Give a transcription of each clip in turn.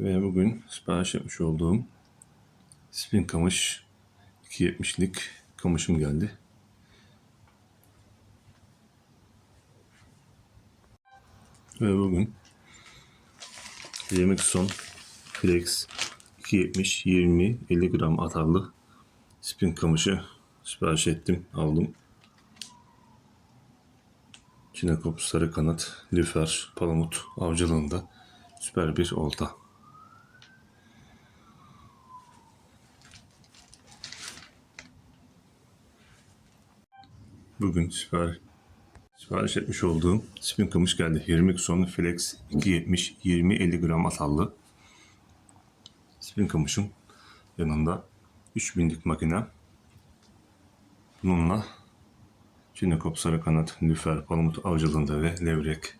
Ve bugün sipariş yapmış olduğum spin kamış 2.70'lik kamışım geldi. Ve bugün yemek flex 2.70 20 50 gram atarlı spin kamışı sipariş ettim aldım. Çinekop, sarı kanat, lüfer, palamut avcılığında süper bir olta. Bugün sipariş, sipariş etmiş olduğum spin kamış geldi. 20 son flex 270 20 50 gram atallı. Spin kamışın yanında 3000'lik makine. Bununla Çinekop, sarı kanat, lüfer, palamut avcılığında ve levrek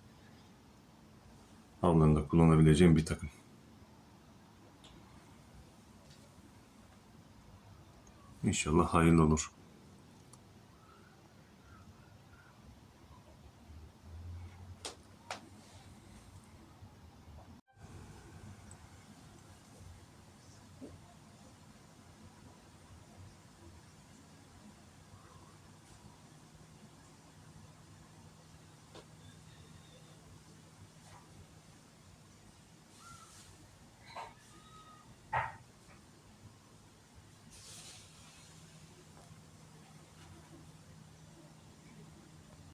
avlarında kullanabileceğim bir takım. İnşallah hayırlı olur.